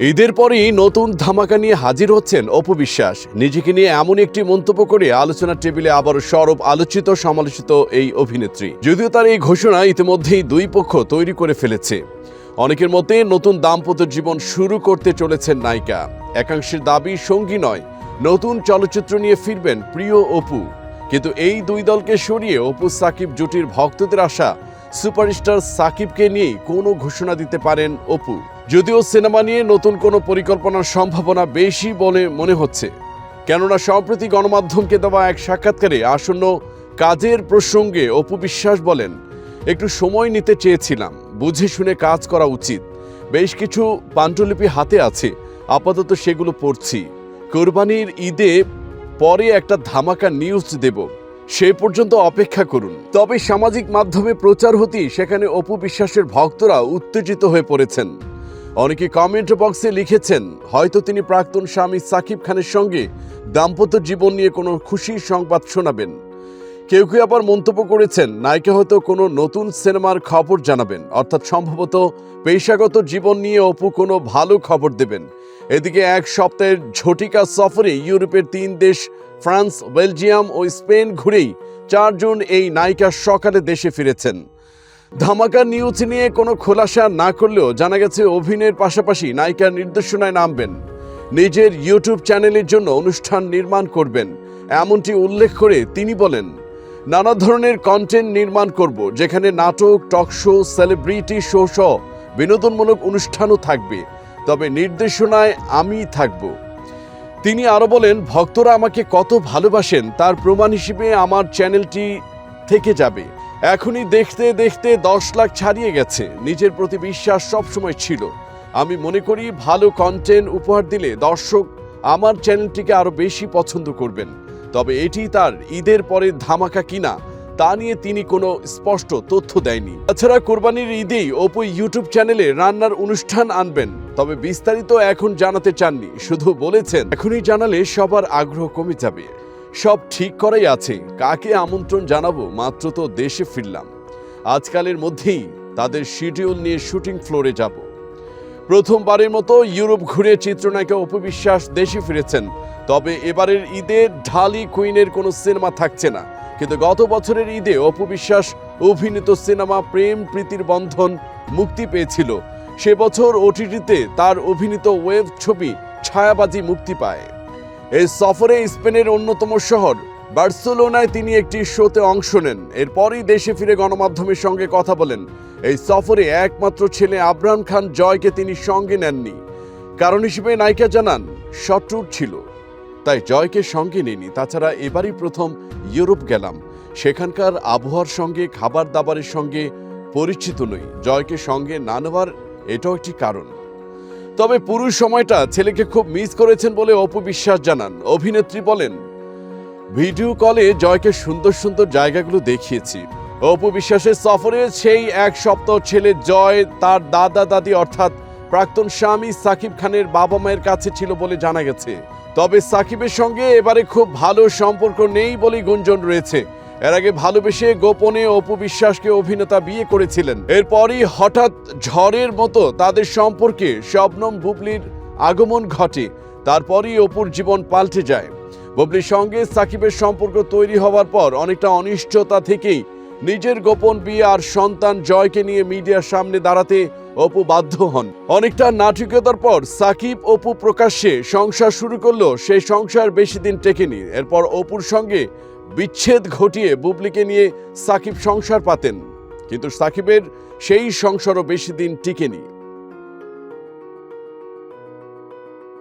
ঈদের পরেই নতুন ধামাকা নিয়ে হাজির হচ্ছেন অপু বিশ্বাস। নিজেকে নিয়ে এমন একটি মন্তব্য করে আলোচনার টেবিলে আবারও সরব আলোচিত সমালোচিত এই অভিনেত্রী। যদিও তার এই ঘোষণা ইতিমধ্যেই দুই পক্ষ তৈরি করে ফেলেছে। অনেকের মতে নতুন দাম্পত্য জীবন শুরু করতে চলেছেন নায়িকা। একাংশের দাবি সঙ্গী নয়, নতুন চলচ্চিত্র নিয়ে ফিরবেন প্রিয় অপু। কিন্তু এই দুই দলকে সরিয়ে অপু সাকিব জুটির ভক্তদের আশা সুপারস্টার সাকিবকে নিয়েই কোনো ঘোষণা দিতে পারেন অপু। যদিও সিনেমা নিয়ে নতুন কোনো পরিকল্পনার সম্ভাবনা বেশি বলে মনে হচ্ছে। কেননা সম্প্রতি গণমাধ্যমকে দেওয়া এক সাক্ষাৎকারে আসন্ন কাজের প্রসঙ্গে অপু বিশ্বাস বলেন, একটু সময় নিতে চেয়েছিলাম, বুঝে শুনে কাজ করা উচিত। বেশ কিছু পাণ্ডুলিপি হাতে আছে, আপাতত সেগুলো পড়ছি। কোরবানির ঈদে পরে একটা ধামাকা নিউজ দেব, সে পর্যন্ত অপেক্ষা করুন। তবে সামাজিক মাধ্যমে প্রচার হতেই সেখানে অপু বিশ্বাসের ভক্তরা উত্তেজিত হয়ে পড়েছেন। অনেকে কমেন্ট বক্সে লিখেছেন, হয়তো তিনি প্রাক্তন স্বামী সাকিব খানের সঙ্গে দাম্পত্য জীবন নিয়ে কোনো খুশির সংবাদ শোনাবেন। কেউ কেউ আবার মন্তব্য করেছেন, নায়িকা হয়তো কোনো নতুন সিনেমার খবর জানাবেন, অর্থাৎ সম্ভবত পেশাগত জীবন নিয়ে অপু কোনো ভালো খবর দেবেন। এদিকে এক সপ্তাহের ঝটিকা সফরে ইউরোপের তিন দেশ, ফ্রান্স, বেলজিয়াম ও স্পেন ঘুরেই চারজন এই নায়িকা সকালে দেশে ফিরেছেন। ধামাকা নিউজ নিয়ে কোনো খোলাসা না করলেও জানা গেছে অভিনয়ের পাশাপাশি নায়িকার নির্দেশনায় নামবেন। নিজের ইউটিউব চ্যানেলের জন্য অনুষ্ঠান নির্মাণ করবেন, এমনটি উল্লেখ করে তিনি বলেন, নানা ধরনের কন্টেন্ট নির্মাণ করব, যেখানে নাটক টক শো সেলিব্রিটি শো সহ বিনোদনমূলক অনুষ্ঠানও থাকবে, তবে নির্দেশনায় আমি থাকব। তিনি আরও বলেন, ভক্তরা আমাকে কত ভালোবাসেন, তার প্রমাণ হিসেবে আমার চ্যানেলটি থেকে যাবে। এখনই দেখতে দেখতে দশ লাখ ছাড়িয়ে গেছে। নিজের প্রতি বিশ্বাস সবসময় ছিল। আমি মনে করি ভালো কন্টেন্ট উপহার দিলে দর্শক আমার চ্যানেলটিকে আরও বেশি পছন্দ করবেন। তবে এটি তার ঈদের পরে ধামাকা কিনা, তা নিয়ে তিনি কোনো স্পষ্ট তথ্য দেয়নি। তাছাড়া কোরবানির ঈদেই অপু ইউটিউব চ্যানেলে রান্নার অনুষ্ঠান আনবেন। তবে বিস্তারিত এখন জানাতে চাননি, শুধু বলেছেন, এখনই জানালে সবার আগ্রহ কমে যাবে। সব ঠিক করাই আছে। কাকে আমন্ত্রণ জানাব? মাত্র তো দেশে ফিরলাম। আজকালের মধ্যেই তাদের শিডিউল নিয়ে শুটিং ফ্লোরে যাব। প্রথমবারের মতো ইউরোপ ঘুরে চিত্রনায়িকা অপবিশ্বাস দেশে ফিরেছেন। তবে এবারের ঈদে ঢালি কুইনের কোনো সিনেমা থাকছে না। কিন্তু গত বছরের ঈদে অপবিশ্বাস অভিনীত সিনেমা প্রেম প্রীতির বন্ধন মুক্তি পেয়েছিল। সে বছর ওটিটিতে তার অভিনীত ওয়েব ছবি ছায়াবাজি মুক্তি পায়। এই সফরে স্পেনের অন্যতম শহর। বার্সেলোনায় তিনি একটি শোতে অংশ নেন। এরপরই দেশে ফিরে গণমাধ্যমের সঙ্গে কথা বলেন। এই সফরে একমাত্র ছেলে আবরাম খান জয়কে তিনি সঙ্গে নেননি। কারণ হিসেবে নায়িকা জানান শট্রুট ছিল। তাই জয়কে সঙ্গে নিইনি তাছাড়া এবারই প্রথম ইউরোপ গেলাম। সেখানকার আবহাওয়ার সঙ্গে, খাবার দাবারের সঙ্গে পরিচিত নই। জয়কে সঙ্গে না নেওয়ার এটাও একটি কারণ। তবে পুরো সময়টা ছেলেকে খুব মিস করেছেন বলে অপু বিশ্বাস জানান। অভিনেত্রী বলেন, ভিডিও কলে জয়কে সুন্দর সুন্দর জায়গাগুলো দেখিয়েছি। অপু বিশ্বাসের সফরে সেই এক সপ্তাহ ছেলে জয়, তার দাদা দাদি অর্থাৎ প্রাক্তন স্বামী সাকিব খানের বাবা মায়ের কাছে ছিল বলে জানা গেছে। তবে সাকিবের সঙ্গে এবারে খুব ভালো সম্পর্ক নেই বলেই গুঞ্জন রয়েছে। এর আগে ভালোবেসে গোপনে অপু বিশ্বাসকে অভিনেতা বিয়ে করেছিলেন। এরপরই হঠাৎ ঝড়ের মতো তাদের সম্পর্কে শবনম বুবলির আগমন ঘটে। তারপরই অপুর জীবন পাল্টে যায়। বুবলির সঙ্গে সাকিবের সম্পর্ক তৈরি হওয়ার পর অনেকটা অনিশ্চয়তা থেকেই নিজের গোপন বিয়ে আর সন্তান জয়কে নিয়ে মিডিয়ার সামনে দাঁড়াতে অপু বাধ্য হন। অনেকটা নাটকীয়তার পর সাকিব অপু প্রকাশ্যে সংসার শুরু করল, সেই সংসার বেশি দিন টেকেনি। এরপর অপুর সঙ্গে বিচ্ছেদ ঘটিয়ে বুবলিকে নিয়ে সাকিব সংসার পাতেন। কিন্তু সাকিবের সেই সংসারও বেশি দিন টিকেনি।